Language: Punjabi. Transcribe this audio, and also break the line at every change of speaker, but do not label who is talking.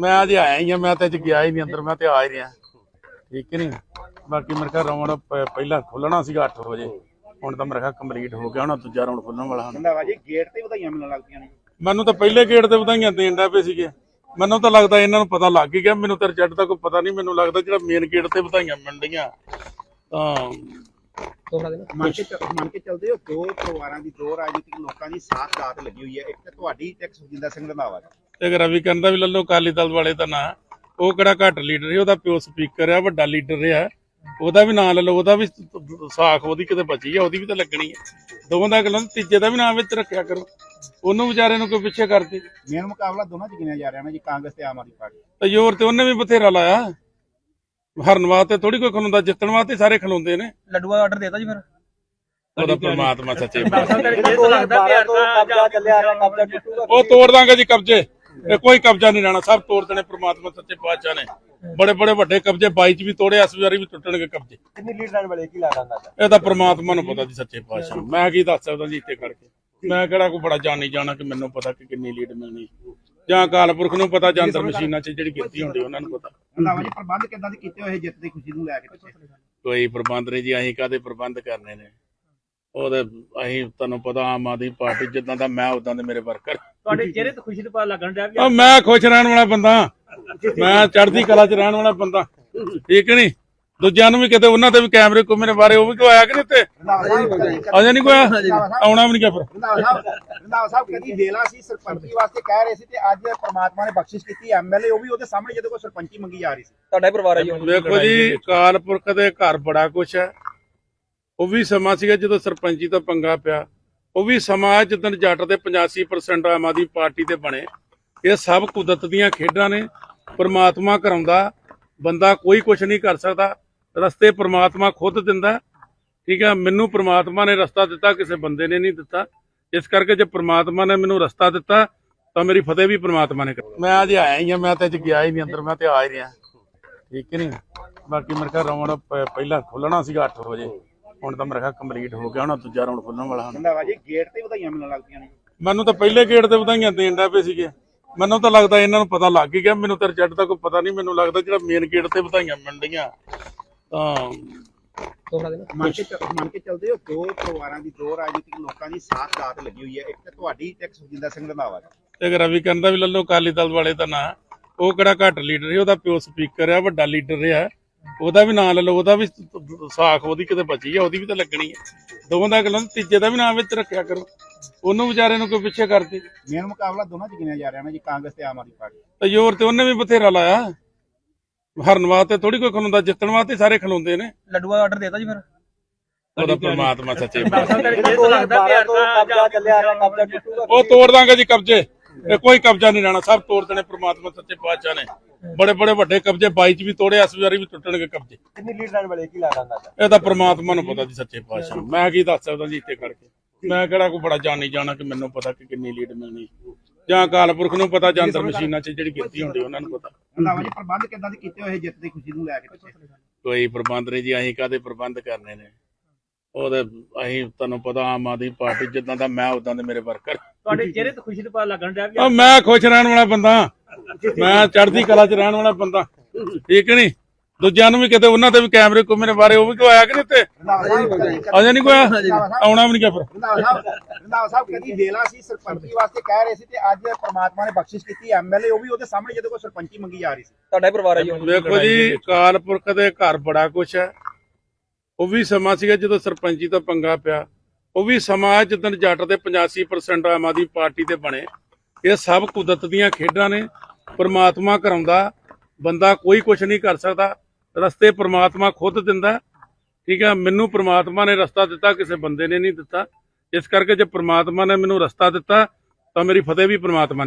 ਮੈਂ ਅਜੇ ਆਇਆ ਹੀ ਆ ਮੈਂ ਤਾਂ ਅੱਜ ਗਿਆ ਹੀ ਨਹੀਂ ਅੰਦਰ ਮੈਂ ਤੇ ਆ ਹੀ ਰਿਹਾ। ਠੀਕ ਨਹੀਂ? ਬਾਕੀ ਮੇਰੇ ਘਰ ਰਾਉਂਡ ਪਹਿਲਾਂ ਖੁੱਲਣਾ ਸੀਗਾ 8 ਵਜੇ। ਹੁਣ ਤਾਂ ਮੇਰੇ ਖਿਆਲ ਕੰਪਲੀਟ ਹੋ ਗਿਆ ਹੁਣ ਦੂਜਾ ਰਾਉਂਡ ਖੁੱਲਣ ਵਾਲਾ। ਹੁਣ
ਰੰਧਾਵਾ ਜੀ ਗੇਟ ਤੇ ਵਧਾਈਆਂ ਮਿਲਣ ਲੱਗਦੀਆਂ ਨੇ।
ਮੈਨੂੰ ਤਾਂ ਪਹਿਲੇ ਗੇਟ ਤੇ ਵਧਾਈਆਂ ਦੇਣ ਦਾ ਪਏ ਸੀਗੇ। ਮੈਨੂੰ ਤਾਂ ਲੱਗਦਾ ਇਹਨਾਂ ਨੂੰ ਪਤਾ ਲੱਗ ਹੀ ਗਿਆ ਮੈਨੂੰ ਤਾਂ ਜੱਟ ਦਾ ਕੋਈ ਪਤਾ ਨਹੀਂ ਮੈਨੂੰ ਲੱਗਦਾ ਜਿਹੜਾ ਮੇਨ ਗੇਟ ਤੇ ਵਧਾਈਆਂ ਮਿਲਣ ਡੀਆਂ ਤਾਂ
ਮੰਨ ਕੇ ਮੰਨ ਕੇ ਚੱਲਦੇ ਹੋ ਦੋ ਪਰਿਵਾਰਾਂ ਦੀ ਦੋ ਰਾਜਨੀਤਿਕ ਲੋਕਾਂ ਦੀ ਸਾਥ ਦਾਤ ਲੱਗੀ ਹੋਈ ਹੈ। ਇੱਕ ਤਾਂ ਤੁਹਾਡੀ ਤੇ ਇੱਕ ਸੁਖਜਿੰਦਰ ਸਿੰਘ ਰੰਧਾਵਾ ਦੀ
ਤੇ ਅਗਰ ਰਵੀ ਕਰਨ ਦਾ ਵੀ ਲੱਲੋ ਅਕਾਲੀ ਦਲ ਵਾਲੇ ਦਾ ਨਾਂ ਉਹ ਕਿਹੜਾ ਘੱਟ ਲੀਡਰ ਹੈ ਉਹਦਾ ਪਿਓ ਸਪੀਕਰ ਆ ਵੱਡਾ ਲੀਡਰ ਹੈ ਉਹਦਾ ਵੀ ਨਾਂ ਲੈ ਲਓ ਉਹਦਾ ਵੀ ਸਾਖ ਉਹਦੀ ਕਿਤੇ ਬਚੀ ਆ ਉਹਦੀ ਵੀ ਤਾਂ ਲੱਗਣੀ ਹੈ ਦੋਵਾਂ ਦਾ ਗੱਲਾਂ ਤੀਜੇ ਦਾ ਵੀ ਨਾਮ ਵਿੱਚ ਰੱਖਿਆ ਕਰੋ। ਉਹਨੂੰ ਵਿਚਾਰੇ ਨੂੰ ਕੋਈ ਪਿੱਛੇ ਕਰਦੇ
ਮੇਨ ਮੁਕਾਬਲਾ ਦੋਨਾਂ ਚ ਗਿਣਿਆ ਜਾ ਰਿਹਾ ਨਾ ਜੀ ਕਾਂਗਰਸ ਤੇ ਆਮ ਆਦਮੀ ਪਾਰਟੀ।
ਤੇ ਜ਼ੋਰ ਤੇ ਉਹਨੇ ਵੀ ਬਥੇਰਾ ਲਾਇਆ। ਹਰਨ ਵਾਸਤੇ ਥੋੜੀ ਕੋਈ ਖਲੋਂਦਾ ਜਿੱਤਣ ਵਾਸਤੇ ਸਾਰੇ ਖਲੋਂਦੇ ਨੇ।
ਲੱਡੂਆ ਦਾ ਆਰਡਰ ਦੇਤਾ ਜੀ ਫਿਰ।
ਉਹਦਾ ਪ੍ਰਮਾਤਮਾ ਸੱਚੇ ਉਹ ਤੋੜ ਦਾਂਗੇ ਜੀ ਕਬਜ਼ੇ। ਇਹ ਕੋਈ ਕਬਜ਼ਾ ਨਹੀਂ ਰਹਿਣਾ ਸਭ ਤੋੜ ਦੇਣੇ ਪ੍ਰਮਾਤਮਾ ਸੱਚੇ ਪਾਤਸ਼ਾਹ ਨੇ। ਬੜੇ ਬੜੇ ਵੱਡੇ ਕਬਜ਼ੇ 22 ਚ ਵੀ ਤੋੜੇ ਇਸ ਵਾਰੀ ਵੀ ਟੁੱਟਣਗੇ ਕਬਜ਼ੇ।
ਕਿੰਨੀ ਲੀਡ ਲੈਣ ਵਾਲੇ ਕੀ ਅੰਦਾਜ਼ਾ?
ਇਹ ਤਾਂ ਪ੍ਰਮਾਤਮਾ ਨੂੰ ਪਤਾ ਜੀ ਸੱਚੇ ਪਾਤਸ਼ਾਹ ਮੈਂ ਕੀ ਦੱਸ ਸਕਦਾ ਜੀ ਇੱਥੇ ਕਰਕੇ ਮੈਂ ਕਿਹੜਾ ਕੋਈ ਬੜਾ ਜਾਣੀ ਜਾਣਾ ਕਿ ਮੈਨੂੰ ਪਤਾ ਕਿ ਕਿੰਨੀ ਲੀਡ ਮਿਲਣੀ। ਜਾਂ ਅਕਾਲ ਪੁਰਖ ਨੂੰ ਪਤਾ ਜਾਂ ਅੰਦਰ ਮਸ਼ੀਨਾਂ 'ਚ ਜਿਹੜੀ ਕੀਤੀ ਹੁੰਦੀ ਉਹਨਾਂ ਨੂੰ ਪਤਾ।
ਰੰਧਾਵਾ ਜੀ ਪ੍ਰਬੰਧ ਕਿੱਦਾਂ ਦੇ ਕੀਤੇ ਹੋਏ ਜਿੱਤ ਦੀ ਖੁਸ਼ੀ ਨੂੰ ਲੈ ਕੇ
ਕੋਈ ਪ੍ਰਬੰਧ ਨਹੀਂ ਜੀ ਅਸੀਂ ਕਾਦੇ ਪ੍ਰਬੰਧ ਕਰਨੇ ਨੇ? ਉਹਦੇ ਅਸੀਂ ਤੁਹਾਨੂੰ ਪਤਾ ਆਮ ਆਦਮੀ ਪਾਰਟੀ ਜਿੱਦਾਂ ਦਾ ਮੈਂ ਉਦਾਂ ਦੇ ਮੇਰੇ ਵਰਕਰ।
ਤੁਹਾਡੇ ਚਿਹਰੇ ਤੇ ਖੁਸ਼ੀ ਦਾ ਪਤਾ ਲੱਗਣ ਡਿਆ ਵੀ
ਉਹ ਮੈਂ ਖੁਸ਼ ਰਹਿਣ ਵਾਲਾ ਬੰਦਾ। ਮੈਂ ਚੜ੍ਹਦੀ ਕਲਾ 'ਚ ਰਹਿਣ ਵਾਲਾ ਬੰਦਾ। ਠੀਕ ਨਹੀਂ? ਦੂਜਿਆਂ ਨੂੰ ਵੀ ਕਿਤੇ ਉਹਨਾਂ ਤੇ ਵੀ ਕੈਮਰੇ ਕੋ ਮੇਰੇ ਬਾਰੇ ਉਹ ਵੀ ਕੋਈ ਆਇਆ ਕਿ ਨਹੀਂ
ਸਾਹਿਬ
ਅਜੇ ਨਹੀਂ ਕੋਈ? ਆਉਣਾ ਵੀ ਨਹੀਂ ਕਿਹਾ ਫਿਰ।
ਰੰਧਾਵਾ ਸਾਹਿਬ ਰੰਧਾਵਾ ਸਾਹਿਬ ਕਦੀ ਵੇਲਾ ਸੀ ਸਰਪੰਚੀ ਵਾਸਤੇ ਕਹਿ ਰਹੇ ਸੀ ਤੇ ਅੱਜ ਪ੍ਰਮਾਤਮਾ ਨੇ ਬਖਸ਼ਿਸ਼ ਕੀਤੀ ਐਮਐਲਏ ਉਹ ਵੀ ਉਹਦੇ ਸਾਹਮਣੇ ਜਦੋਂ ਕੋਈ ਸਰਪੰਚੀ ਮੰਗੀ ਜਾ ਰਹੀ ਸੀ।
ਤੁਹਾਡਾ ਪਰਿਵਾਰ ਹੈ ਜੀ
ਵੇਖੋ ਜੀ ਦੇ ਘਰ ਬੜਾ ਕੁਛ ਹੈ। ਉਹ ਵੀ ਸਮਾਂ ਸੀਗਾ ਜਦੋਂ ਸਰਪੰਚੀ ਤੋਂ ਪੰਗਾ ਪਿਆ। ਉਹ ਵੀ ਸਮਾਂ ਜਦੋਂ ਜੱਟ ਦੇ 85% ਆਮ ਆਦਮੀ ਪਾਰਟੀ ਦੇ ਬਣੇ। ਇਹ ਸਭ ਕੁਦਰਤ ਦੀਆਂ ਖੇਡਾਂ ਨੇ। ਪਰਮਾਤਮਾ ਕਰਾਉਂਦਾ ਬੰਦਾ ਕੋਈ ਕੁਛ ਨਹੀਂ ਕਰ ਸਕਦਾ। ਰਸਤੇ ਪਰਮਾਤਮਾ ਖੁਦ ਦਿੰਦਾ। ਠੀਕ ਹੈ, ਮੈਨੂੰ ਪ੍ਰਮਾਤਮਾ ਨੇ ਰਸਤਾ ਦਿੱਤਾ, ਕਿਸੇ ਬੰਦੇ ਨੇ ਨਹੀਂ ਦਿੱਤਾ। ਇਸ ਕਰਕੇ ਜੇ ਪ੍ਰਮਾਤਮਾ ਨੇ ਮੈਨੂੰ ਰਸਤਾ ਦਿੱਤਾ, ਤਾਂ ਮੇਰੀ ਫਤਿਹ ਵੀ ਪ੍ਰਮਾਤਮਾ ਨੇ ਕਰੀ ਮੈਂ ਅਜੇ ਆਇਆ ਹੀ ਆ ਮੈਂ ਤੇ ਅੱਜ ਗਿਆ ਹੀ ਨਹੀਂ ਅੰਦਰ, ਮੈਂ ਤੇ ਆ ਹੀ ਰਿਹਾ। ਠੀਕ ਨਹੀਂ? ਬਾਕੀ ਮੇਰੇ ਘਰ ਰਾਉਂਡ ਪਹਿਲਾਂ ਖੁੱਲਣਾ ਸੀਗਾ 8 ਵਜੇ। ਹੁਣ ਤਾਂ ਮੇਰੇ ਖਿਆਲ ਕੰਪਲੀਟ ਹੋ ਗਿਆ ਹੁਣ ਦੂਜਾ ਰਾਉਂਡ ਖੁੱਲਣ ਵਾਲਾ ਹੁਣ।
ਰੰਧਾਵਾ ਜੀ ਗੇਟ ਤੇ ਵਧਾਈਆਂ ਮਿਲਣ ਲੱਗਦੀਆਂ ਨੇ।
ਮੈਨੂੰ ਤਾਂ ਪਹਿਲੇ ਗੇਟ ਤੇ ਵਧਾਈਆਂ ਦੇਣ ਦਾ ਪਏ ਸੀਗੇ। ਮੈਨੂੰ ਤਾਂ ਲੱਗਦਾ ਇਹਨਾਂ ਨੂੰ ਪਤਾ ਲੱਗ ਹੀ ਗਿਆ ਮੈਨੂੰ ਤਾਂ ਜੱਟ ਦਾ ਕੋਈ ਪਤਾ ਨਹੀਂ ਮੈਨੂੰ ਲੱਗਦਾ ਜਿਹੜਾ ਮੇਨ ਗੇਟ ਤੇ ਵਧਾਈਆਂ ਮਿਲਣ ਡੀਆਂ ਤਾਂ
ਮੰਨ ਕੇ ਚੱਲ- ਮੰਨ ਕੇ ਚੱਲਦੇ ਹੋ ਦੋ ਪਰਿਵਾਰਾਂ ਦੀ ਦੋ ਰਾਜਨੀਤਿਕ ਲੋਕਾਂ ਦੀ ਸਾਥ ਦਾਤ ਲੱਗੀ ਹੋਈ ਹੈ। ਇੱਕ ਤਾਂ ਤੁਹਾਡੀ ਤੇ ਇੱਕ ਸੁਖਜਿੰਦਰ ਸਿੰਘ ਰੰਧਾਵਾ ਦੀ
ਤੇ ਅਗਰ ਰਵੀ ਕਰਨ ਦਾ ਵੀ ਲੱਲੋ ਅਕਾਲੀ ਦਲ ਵਾਲੇ ਦਾ ਨਾਂ ਉਹ ਕਿਹੜਾ ਘੱਟ ਲੀਡਰ ਹੈ ਉਹਦਾ ਪਿਓ ਸਪੀਕਰ ਆ ਵੱਡਾ ਲੀਡਰ ਹੈ ਉਹਦਾ ਵੀ ਨਾਂ ਲੈ ਲਓ ਉਹਦਾ ਵੀ ਸਾਖ ਉਹਦੀ ਕਿਤੇ ਬਚੀ ਆ ਉਹਦੀ ਵੀ ਤਾਂ ਲੱਗਣੀ ਹੈ ਦੋਵਾਂ ਦਾ ਗੱਲਾਂ ਤੀਜੇ ਦਾ ਵੀ ਨਾਮ ਵਿੱਚ ਰੱਖਿਆ ਕਰੋ। ਉਹਨੂੰ ਵਿਚਾਰੇ ਨੂੰ ਕੋਈ ਪਿੱਛੇ ਕਰਦੇ
ਮੇਨ ਮੁਕਾਬਲਾ ਦੋਨਾਂ ਚ ਗਿਣਿਆ ਜਾ ਰਿਹਾ ਨਾ ਜੀ ਕਾਂਗਰਸ ਤੇ ਆਮ ਆਦਮੀ ਪਾਰਟੀ।
ਤੇ ਜ਼ੋਰ ਤੇ ਉਹਨੇ ਵੀ ਬਥੇਰਾ ਲਾਇਆ। ਹਰਨ ਵਾਸਤੇ ਥੋੜੀ ਕੋਈ ਖਲੋਂਦਾ ਜਿੱਤਣ ਵਾਸਤੇ ਸਾਰੇ ਖਲੋਂਦੇ ਨੇ।
ਲੱਡੂਆ ਦਾ ਆਰਡਰ ਦੇਤਾ ਜੀ ਫਿਰ?
ਉਹਦਾ ਪ੍ਰਮਾਤਮਾ ਸੱਚੇ ਪਾਤਸ਼ਾਹ।
ਲੱਗਦਾ ਕਬਜ਼ਾ ਚੱਲਿਆ ਰਿਹਾ ਕਬਜ਼ਾ ਟੁੱਟੂਗਾ।
ਉਹ ਤੋੜ ਦਾਂਗੇ ਜੀ ਕਬਜ਼ੇ। ਇਹ ਕੋਈ ਕਬਜ਼ਾ ਨਹੀਂ ਰਹਿਣਾ ਸਭ ਤੋੜ ਦੇਣੇ ਪ੍ਰਮਾਤਮਾ ਸੱਚੇ ਪਾਤਸ਼ਾਹ ਨੇ। ਬੜੇ ਬੜੇ ਵੱਡੇ ਕਬਜ਼ੇ 22 ਚ ਵੀ ਤੋੜੇ ਇਸ ਵਾਰੀ ਵੀ ਟੁੱਟਣਗੇ ਕਬਜ਼ੇ।
ਕਿੰਨੀ ਲੀਡ ਲੈਣ ਵਾਲੇ ਕੀ ਅੰਦਾਜ਼ਾ?
ਇਹ ਤਾਂ ਪ੍ਰਮਾਤਮਾ ਨੂੰ ਪਤਾ ਜੀ ਸੱਚੇ ਪਾਤਸ਼ਾਹ ਮੈਂ ਕੀ ਦੱਸ ਸਕਦਾ ਜੀ ਇੱਥੇ ਕਰਕੇ ਮੈਂ ਕਿਹੜਾ ਕੋਈ ਬੜਾ ਜਾਣੀ ਜਾਣਾ ਕਿ ਮੈਨੂੰ ਪਤਾ ਕਿ ਕਿੰਨੀ ਲੀਡ ਮਿਲਣੀ। ਜਾਂ ਅਕਾਲ ਪੁਰਖ ਨੂੰ ਪਤਾ ਜਾਂ ਅੰਦਰ ਮਸ਼ੀਨਾਂ 'ਚ ਜਿਹੜੀ ਕੀਤੀ ਹੁੰਦੀ ਉਹਨਾਂ ਨੂੰ ਪਤਾ।
ਰੰਧਾਵਾ ਜੀ ਪ੍ਰਬੰਧ ਕਿੱਦਾਂ ਦੇ ਕੀਤੇ ਹੋਏ ਜਿੱਤ ਦੀ ਖੁਸ਼ੀ ਨੂੰ ਲੈ ਕੇ
ਕੋਈ ਪ੍ਰਬੰਧ ਨਹੀਂ ਜੀ ਅਸੀਂ ਕਾਦੇ ਪ੍ਰਬੰਧ ਕਰਨੇ ਨੇ? ਉਹਦੇ ਅਸੀਂ ਤੁਹਾਨੂੰ ਪਤਾ ਆਮ ਆਦਮੀ ਪਾਰਟੀ ਜਿੱਦਾਂ ਦਾ ਮੈਂ ਉਦਾਂ ਦੇ ਮੇਰੇ ਵਰਕਰ।
ਤੁਹਾਡੇ ਚਿਹਰੇ ਤੇ ਖੁਸ਼ੀ ਦਾ ਪਤਾ ਲੱਗਣ ਡਿਆ ਵੀ
ਉਹ ਮੈਂ ਖੁਸ਼ ਰਹਿਣ ਵਾਲਾ ਬੰਦਾ। ਮੈਂ ਚੜ੍ਹਦੀ ਕਲਾ 'ਚ ਰਹਿਣ ਵਾਲਾ ਬੰਦਾ। ਠੀਕ ਨਹੀਂ? ਦੂਜਿਆਂ ਨੂੰ ਵੀ ਕਿਤੇ ਉਹਨਾਂ ਤੇ ਵੀ ਕੈਮਰੇ ਕੋ ਮੇਰੇ ਬਾਰੇ ਉਹ ਵੀ ਕੋਈ ਆਇਆ ਕਿ ਨਹੀਂ
ਸਾਹਿਬ
ਅਜੇ ਨਹੀਂ ਕੋਈ? ਆਉਣਾ ਵੀ ਨਹੀਂ ਕਿਹਾ ਫਿਰ।
ਰੰਧਾਵਾ ਸਾਹਿਬ ਰੰਧਾਵਾ ਸਾਹਿਬ ਕਦੀ ਵੇਲਾ ਸੀ ਸਰਪੰਚੀ ਵਾਸਤੇ ਕਹਿ ਰਹੇ ਸੀ ਤੇ ਅੱਜ ਪ੍ਰਮਾਤਮਾ ਨੇ ਬਖਸ਼ਿਸ਼ ਕੀਤੀ ਐਮਐਲਏ ਉਹ ਵੀ ਉਹਦੇ ਸਾਹਮਣੇ ਜਦੋਂ ਕੋਈ ਸਰਪੰਚੀ ਮੰਗੀ ਜਾ ਰਹੀ ਸੀ।
ਤੁਹਾਡਾ ਪਰਿਵਾਰ ਹੈ ਜੀ
ਵੇਖੋ ਜੀ ਅਕਾਲ ਪੁਰਖ ਦੇ ਘਰ ਬੜਾ ਕੁਛ ਹੈ। ਉਹ ਵੀ ਸਮਾਂ ਸੀਗਾ ਜਦੋਂ ਸਰਪੰਚੀ ਤੋਂ ਪੰਗਾ ਪਿਆ। ਉਹ ਵੀ ਸਮਾਂ ਹੈ ਜਦੋਂ ਜੱਟ ਦੇ 85% ਆਮ ਆਦਮੀ ਪਾਰਟੀ ਦੇ ਬਣੇ। ਇਹ ਸਭ ਕੁਦਰਤ ਦੀਆਂ ਖੇਡਾਂ ਨੇ। ਪਰਮਾਤਮਾ ਕਰਾਉਂਦਾ ਬੰਦਾ ਕੋਈ ਕੁਛ ਨਹੀਂ ਕਰ ਸਕਦਾ। ਰਸਤੇ ਪਰਮਾਤਮਾ ਖੁਦ ਦਿੰਦਾ। ਠੀਕ ਹੈ, ਮੈਨੂੰ ਪ੍ਰਮਾਤਮਾ ਨੇ ਰਸਤਾ ਦਿੱਤਾ, ਕਿਸੇ ਬੰਦੇ ਨੇ ਨਹੀਂ ਦਿੱਤਾ। ਇਸ ਕਰਕੇ ਜੇ ਪ੍ਰਮਾਤਮਾ ਨੇ ਮੈਨੂੰ ਰਸਤਾ ਦਿੱਤਾ, ਤਾਂ ਮੇਰੀ ਫਤਿਹ ਵੀ ਪਰਮਾਤਮਾ ਨੇ